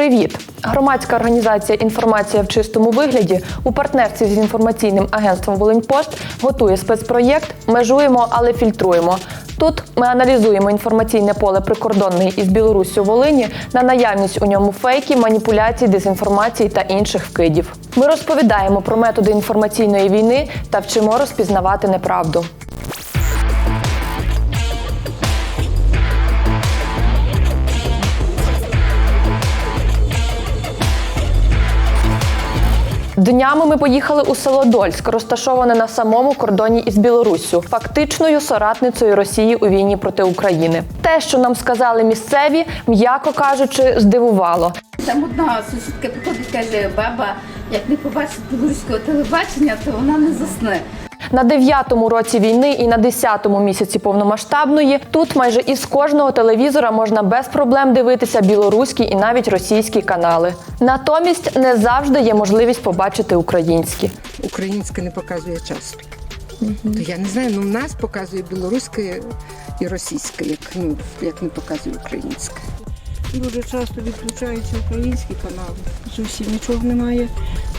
Привіт! Громадська організація Інформація в чистому вигляді у партнерстві з інформаційним агентством Волиньпост готує спецпроєкт Межуємо, але фільтруємо. Тут ми аналізуємо інформаційне поле прикордонної із Білоруссю Волині на наявність у ньому фейків, маніпуляцій, дезінформації та інших вкидів. Ми розповідаємо про методи інформаційної війни та вчимо розпізнавати неправду. Днями ми поїхали у село Дольськ, розташоване на самому кордоні із Білоруссю, фактичною соратницею Росії у війні проти України. Те, що нам сказали місцеві, м'яко кажучи, здивувало. Там одна сусідка приходить, каже, баба, як не побачить білоруського телебачення, то вона не засне. На дев'ятому році війни і на десятому місяці повномасштабної тут майже із кожного телевізора можна без проблем дивитися білоруські і навіть російські канали. Натомість не завжди є можливість побачити українські. Українське не показує часто. То я не знаю, ну в нас показує білоруське і російське, як, ну, як не показує українське. Дуже часто відключаються українські канали, зовсім нічого немає,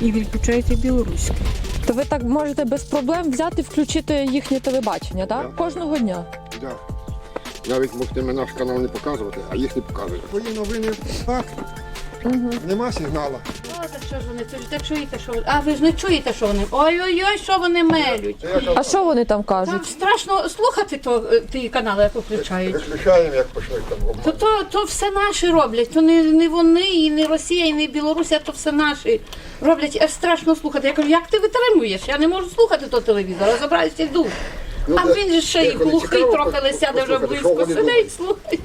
і відключається білоруські. То ви так можете без проблем взяти включити їхнє телебачення, так? Кожного дня. Да. Навіть можете наш канал не показувати, а їх не показують. Твої новини так. Нема сигналу. О, за що ж вони? Це ж так чуєте, що вони. А ви ж не чуєте, що вони? Ой-ой-ой, що вони мелють. А що вони там Там кажуть? страшно слухати то, е, ті канали, як включають. Виключаємо, як почнуть там То, обман. то, то все наші роблять, то не, не вони, і не Росія, і не Білорусь, а то все наші роблять. Аж страшно слухати. Я кажу, як ти витримуєш? Я не можу слухати того телевізора, забираюся йду. Ну, а де- він же ще й глухий цікаво трохи, але сяде вже послухати, що близько, вони сидить, думають. слухає.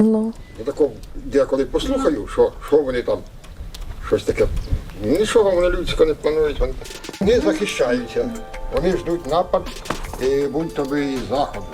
Ну Я тако, я коли послухаю, що, що вони там, щось таке. Нічого вони людського не планують, вони не захищаються. Вони ждуть напад, і будь то заходу.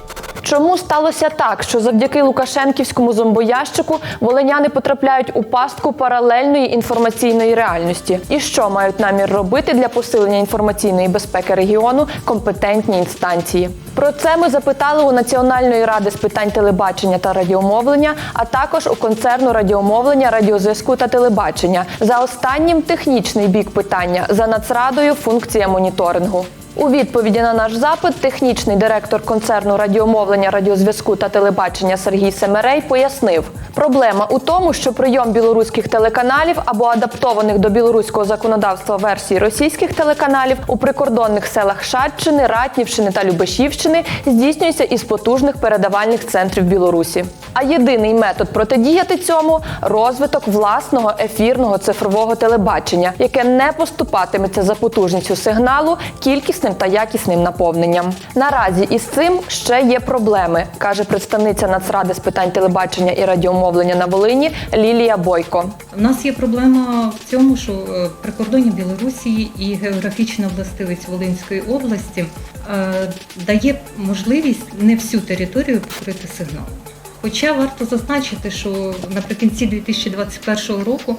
Чому сталося так, що завдяки Лукашенківському зомбоящику волиняни потрапляють у пастку паралельної інформаційної реальності? І що мають намір робити для посилення інформаційної безпеки регіону компетентні інстанції? Про це ми запитали у Національної ради з питань телебачення та радіомовлення, а також у концерну радіомовлення, радіозв'язку та телебачення. За останнім технічний бік питання за нацрадою функція моніторингу. У відповіді на наш запит технічний директор концерну радіомовлення, радіозв'язку та телебачення Сергій Семерей пояснив, проблема у тому, що прийом білоруських телеканалів або адаптованих до білоруського законодавства версій російських телеканалів у прикордонних селах Шадчини, Ратнівщини та Любешівщини здійснюється із потужних передавальних центрів Білорусі. А єдиний метод протидіяти цьому розвиток власного ефірного цифрового телебачення, яке не поступатиметься за потужністю сигналу, кількісним та якісним наповненням. Наразі із цим ще є проблеми, каже представниця Нацради з питань телебачення і радіомовлення на Волині Лілія Бойко. У нас є проблема в цьому, що е, прикордонні Білорусі і географічна властивість Волинської області е, дає можливість не всю територію покрити сигналом. Хоча варто зазначити, що наприкінці 2021 року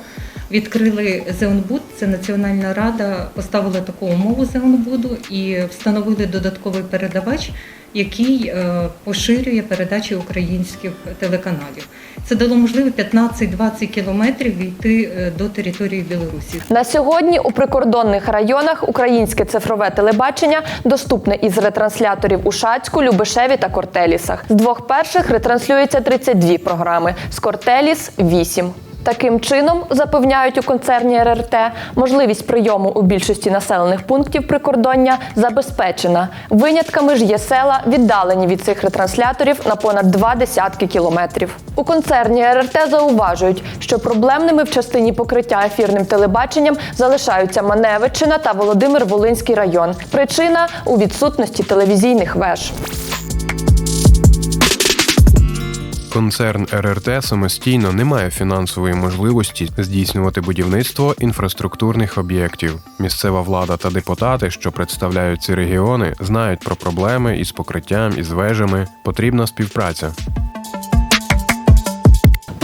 відкрили ЗЕОНБУД, це Національна рада, поставила таку умову ЗЕОНБУДу і встановили додатковий передавач, який е, поширює передачі українських телеканалів. Це дало можливість 15-20 кілометрів війти е, до території Білорусі. На сьогодні у прикордонних районах українське цифрове телебачення доступне із ретрансляторів у Шацьку, Любешеві та Кортелісах. З двох перших ретранслюється 32 програми, з Кортеліс 8. Таким чином, запевняють у концерні РРТ, можливість прийому у більшості населених пунктів прикордоння забезпечена. Винятками ж є села, віддалені від цих ретрансляторів на понад два десятки кілометрів. У концерні РРТ зауважують, що проблемними в частині покриття ефірним телебаченням залишаються Маневичина та Володимир Волинський район. Причина у відсутності телевізійних веж. Концерн РРТ самостійно не має фінансової можливості здійснювати будівництво інфраструктурних об'єктів. Місцева влада та депутати, що представляють ці регіони, знають про проблеми із покриттям, із вежами. Потрібна співпраця.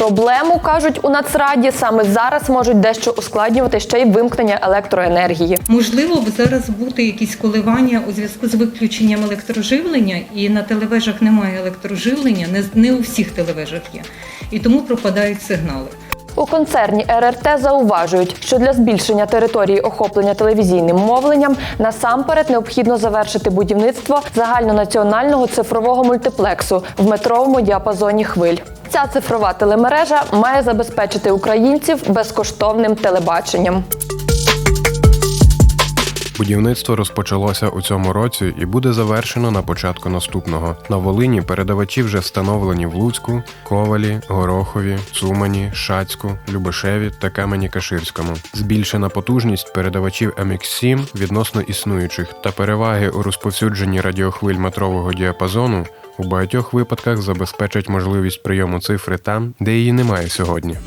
Проблему кажуть у Нацраді саме зараз можуть дещо ускладнювати ще й вимкнення електроенергії. Можливо, б зараз бути якісь коливання у зв'язку з виключенням електроживлення, і на телевежах немає електроживлення, не, не у всіх телевежах є. І тому пропадають сигнали. У концерні РРТ зауважують, що для збільшення території охоплення телевізійним мовленням насамперед необхідно завершити будівництво загальнонаціонального цифрового мультиплексу в метровому діапазоні хвиль. Ця цифрова телемережа має забезпечити українців безкоштовним телебаченням. Будівництво розпочалося у цьому році і буде завершено на початку наступного. На Волині передавачі вже встановлені в Луцьку, Ковалі, Горохові, Цумані, Шацьку, Любешеві та Камені-Каширському. Збільшена потужність передавачів MX7 відносно існуючих та переваги у розповсюдженні радіохвиль метрового діапазону у багатьох випадках забезпечать можливість прийому цифри там, де її немає сьогодні.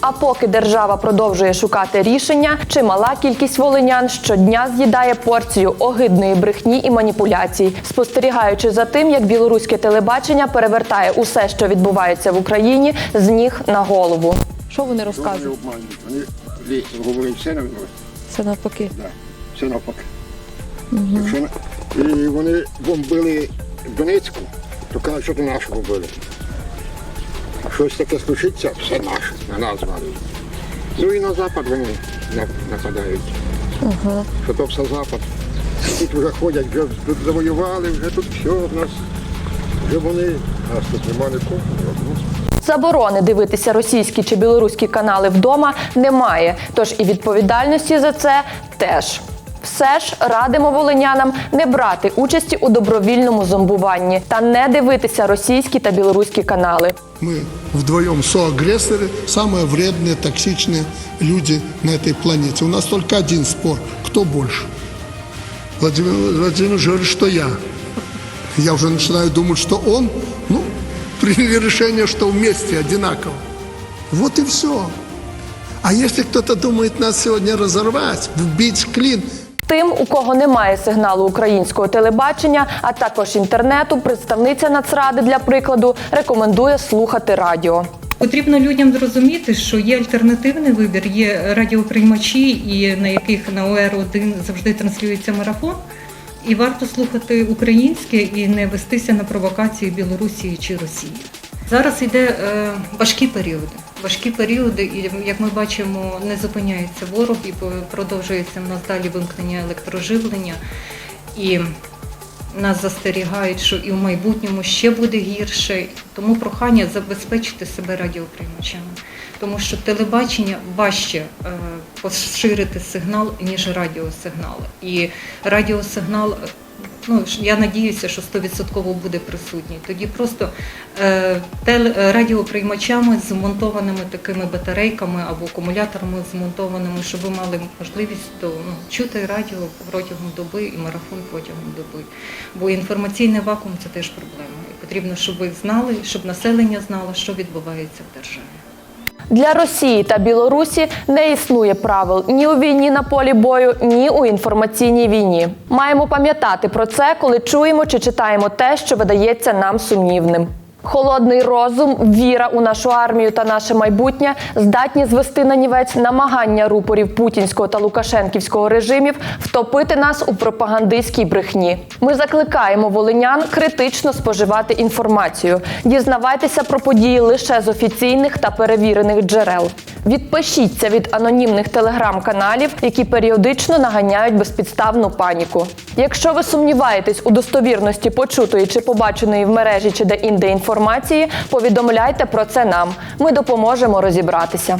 А поки держава продовжує шукати рішення, чимала кількість волинян щодня з'їдає порцію огидної брехні і маніпуляцій, спостерігаючи за тим, як білоруське телебачення перевертає усе, що відбувається в Україні, з ніг на голову. Що вони розказують? обманюють. Вони говорять все на Це навпаки. Да, все навпаки. Якщо на- і вони бомбили Донецьку, то кажуть, що то нашу бомбили. А щось таке случиться, все наше, на нас звалюють. Ну і на Запад вони на- нападають. Що то все Запад. Тут вже ходять, вже тут завоювали, вже тут все в нас. Вже вони, а нас тут немає нікого. Заборони дивитися російські чи білоруські канали вдома немає, тож і відповідальності за це теж. Все ж радимо волинянам не брати участі у добровільному зомбуванні та не дивитися російські та білоруські канали. Мы вдвоем соагрессоры, самые вредные, токсичные люди на этой планете. У нас только один спор. Кто больше? Владимир Владимирович говорит, что я. Я уже начинаю думать, что он. Ну, приняли решение, что вместе одинаково. Вот и все. А если кто-то думает нас сегодня разорвать, вбить в клин, Тим, у кого немає сигналу українського телебачення, а також інтернету, представниця Нацради для прикладу рекомендує слухати радіо. Потрібно людям зрозуміти, що є альтернативний вибір, є радіоприймачі, і на яких на ОР-1 завжди транслюється марафон. І варто слухати українське і не вестися на провокації Білорусі чи Росії. Зараз йде е, важкі періоди. Важкі періоди, і як ми бачимо, не зупиняється ворог і продовжується в нас далі вимкнення електроживлення. І нас застерігають, що і в майбутньому ще буде гірше. Тому прохання забезпечити себе радіоприймачами, тому що телебачення важче е, поширити сигнал, ніж радіосигнал. І радіосигнал, ну я надіюся, що 100% буде присутній. Тоді просто е, е, радіоприймачами з змонтованими такими батарейками або акумуляторами змонтованими, щоб ви мали можливість то, ну, чути радіо протягом доби і марафон протягом доби. Бо інформаційний вакуум це теж проблема. І потрібно, щоб ви знали, щоб населення знало, що відбувається в державі. Для Росії та Білорусі не існує правил ні у війні на полі бою, ні у інформаційній війні. Маємо пам'ятати про це, коли чуємо чи читаємо те, що видається нам сумнівним. Холодний розум, віра у нашу армію та наше майбутнє здатні звести на нівець намагання рупорів путінського та лукашенківського режимів втопити нас у пропагандистській брехні. Ми закликаємо волинян критично споживати інформацію, дізнавайтеся про події лише з офіційних та перевірених джерел. Відпишіться від анонімних телеграм-каналів, які періодично наганяють безпідставну паніку. Якщо ви сумніваєтесь у достовірності почутої чи побаченої в мережі чи де інде інформації, повідомляйте про це нам. Ми допоможемо розібратися.